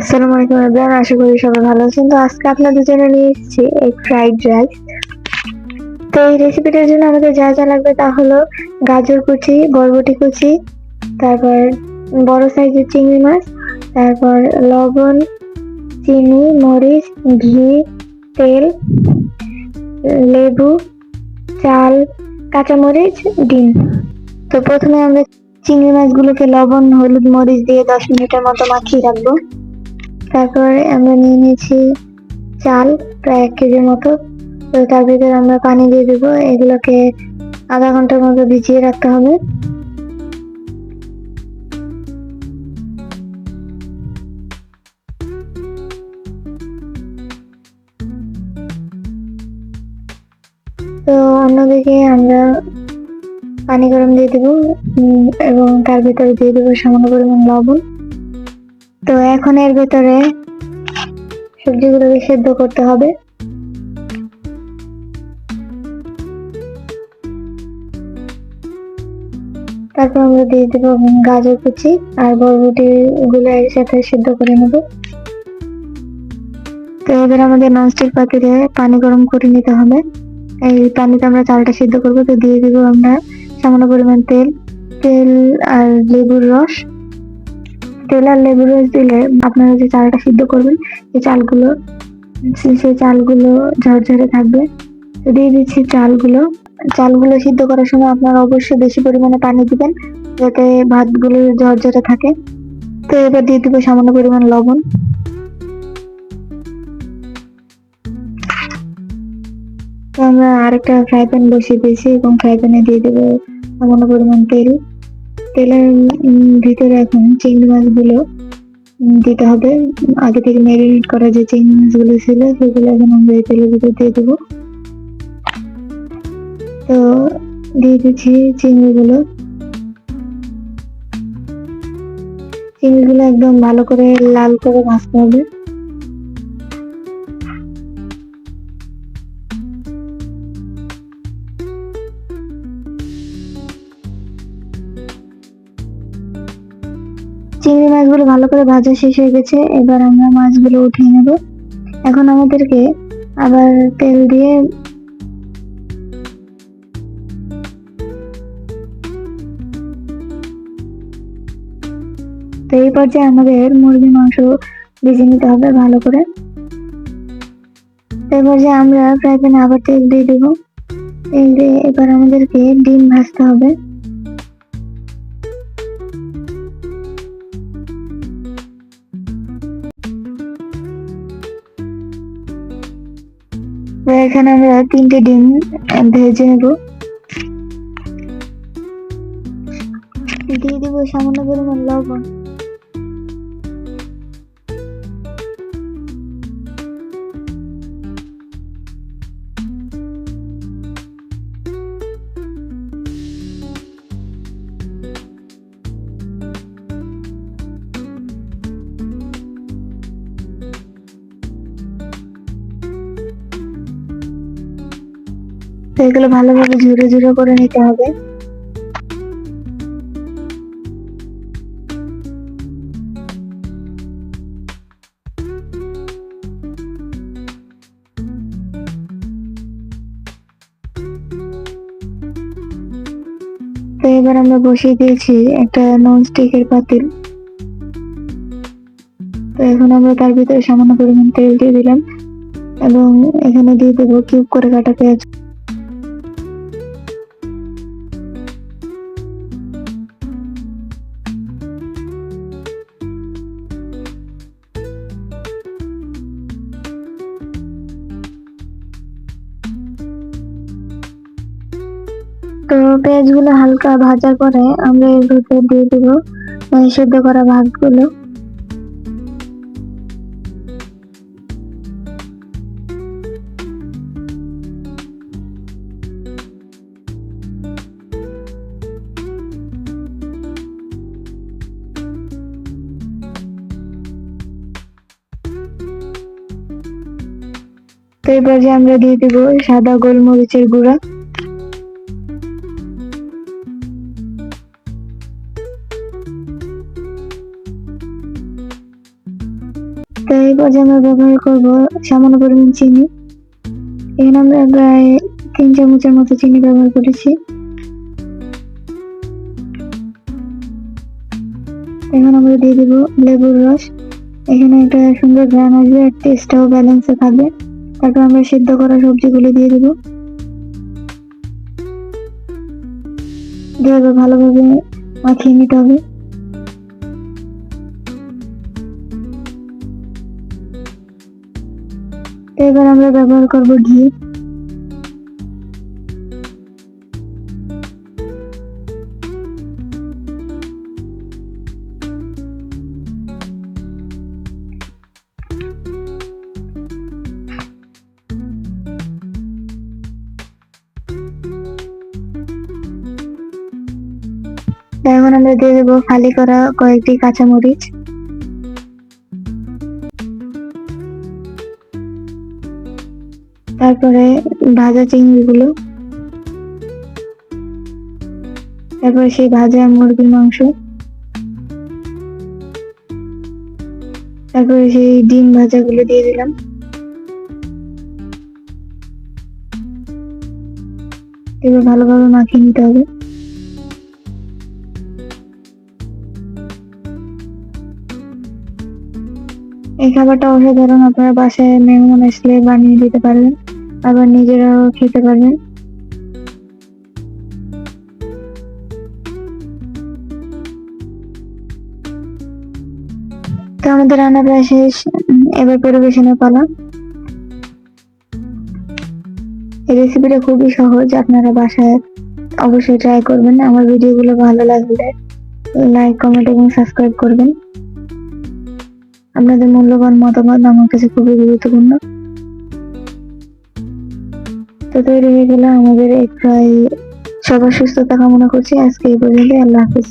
আসসালামু আলাইকুম এভরিওয়ান আশা করি সবাই ভালো আছেন। তো আজকে আপনাদের জন্য নিয়ে এসেছি এই ফ্রাইড রাইস তো এই রেসিপিটার জন্য আমাদের যা যা লাগবে তা হলো গাজর কুচি, বরবটি কুচি, তারপর বড় সাইজের চিংড়ি মাছ, তারপর লবণ, চিনি, মরিচ, ঘি, তেল, লেবু, চাল, কাঁচামরিচ, ডিম। তো প্রথমে আমরা চিংড়ি মাছগুলোকে লবণ, হলুদ, মরিচ দিয়ে দশ মিনিটের মতো মাখিয়ে রাখব। তারপরে আমরা নিয়ে নিয়েছি চাল, প্রায় এক কেজির মতো। তো তার ভিতরে আমরা পানি দিয়ে দেবো। এগুলোকে আধা ঘণ্টার মতো ভিজিয়ে রাখতে হবে। তো অন্যদিকে আমরা পানি গরম দিয়ে দেবো এবং তার ভিতরে দিয়ে দেবো সামান্য পরিমাণ লবণ। তো এখন এর ভিতরে সবজিগুলোকে সেদ্ধ করতে হবে। তারপর আমরা দিয়ে দেবো গাজর কুচি আর বরবটি গুলো একসাথে সেদ্ধ করে নেব। তো এবার আমাদের ননস্টিক পাতিলে পানি গরম করে নিতে হবে। এই পানিতে আমরা চালটা সিদ্ধ করব। তো দিয়ে দেবো আমরা সামান্য পরিমাণ তেল তেল আর লেবুর রস। তেল আর লেবুর রস দিলে আপনারা যে চালটা সিদ্ধ করবেন এই চালগুলো, সেই চালগুলো ঝরঝরে থাকবে। দিয়ে দিচ্ছি চালগুলো। চালগুলো সিদ্ধ করার সময় আপনারা অবশ্যই বেশি পরিমাণে পানি দিবেন, যাতে ভাতগুলো ঝরঝরে থাকে। তো এবার দিয়ে দেবো সামান্য পরিমাণ লবণ। আমরা আরেকটা ফ্রাই প্যান বসিয়ে দিয়েছি, এবং ফ্রাই প্যানে দিয়ে দেবো সামান্য পরিমাণ তেল। তেলের ভিতরে এখন চিংড়ি মাছগুলো দিতে হবে। আগে থেকে ম্যারিনেট করা যে চিংড়ি মাছগুলো ছিল, সেগুলো এখন আমরা এই তেলের ভিতরে দিয়ে দেবো। তো দিয়ে দিচ্ছি চিংড়িগুলো। চিংড়িগুলো একদম ভালো করে লাল করে ভাজতে হবে। চিংড়ি মাছগুলো ভালো করে ভাজা শেষ হয়ে গেছে, এবার আমরা মাছগুলো উঠিয়ে নেব। এখন আমাদেরকে আবার তেল দিয়ে তো এই পর্যায়ে আমাদের মুরগির মাংস ভেজে নিতে হবে ভালো করে। তো এই পর্যায়ে আমরা ফ্রাই প্যানে আবার তেল দিয়ে দেবো। তেল দিয়ে এবার আমাদেরকে ডিম ভাজতে হবে। তো এখানে আমরা তিনটে ডিম ভেজে নেব। দিয়ে দিব সামান্য পরিমাণ লবণ। তো এগুলো ভালোভাবে ঝুরো ঝুরো করে নিতে হবে। তো এবার আমরা বসিয়ে দিয়েছি একটা নন স্টিকের পাতিল। তো এখন আমরা তার ভিতরে সামান্য পরিমাণ তেল দিয়ে দিলাম এবং এখানে দিয়ে দেবো কিউব করে কাটা পেঁয়াজ। তো পেঁয়াজগুলো হালকা ভাজার পরে আমরা এর ভিতরে দিয়ে দিব সেদ্ধ করা ভাতগুলো। তো পর্যায়ে আমরা দিয়ে দিব সাদা গোলমরিচের গুঁড়া। তো এই আমরা ব্যবহার করব, সামান্য পরিমাণ চিনি। এখানে আমরা প্রায় তিন চামচের মতো চিনি ব্যবহার করেছি। এখন আমরা দিয়ে দিব লেবুর রস। এখানে একটা সুন্দর গ্রান আসবে, আর টেস্টটাও ব্যালেন্সে থাকবে। তারপর আমরা সিদ্ধ করা সবজিগুলো দিয়ে দিব। দিয়ে ভালোভাবে মাখিয়ে নিতে হবে। এবার আমরা ব্যবহার করব ঘি এখন আমরা দিয়ে দেবো ফালি করা কয়েকটি কাঁচামরিচ। তারপরে ভাজা চিংড়িগুলো। তারপরে সেই ভাজা মুরগির মাংস। তারপরে সেই ডিম ভাজাগুলো দিয়ে দিলাম। এবার ভালোভাবে মাখিয়ে নিতে হবে। এই খাবারটা অসাধারণ, আপনারা বাসায় মেহমান আসলে বানিয়ে দিতে পারবেন। আবার নিজেরাও খেতে পারবেন। তো আমাদের রান্না প্রায় শেষ। এবার পরিবেশনের পালা। এই রেসিপিটা খুবই সহজ, আপনারা বাসায় অবশ্যই ট্রাই করবেন। আমার ভিডিওগুলো ভালো লাগলে লাইক কমেন্ট এবং সাবস্ক্রাইব করবেন। আপনাদের মূল্যবান মতামত আমার কাছে খুবই গুরুত্বপূর্ণ। তৈরি হয়ে গেলে আমাদের এই প্রায় সবার সুস্থতা কামনা করছি। আজকে এই পর্যন্ত আল্লাহ হাফিজ।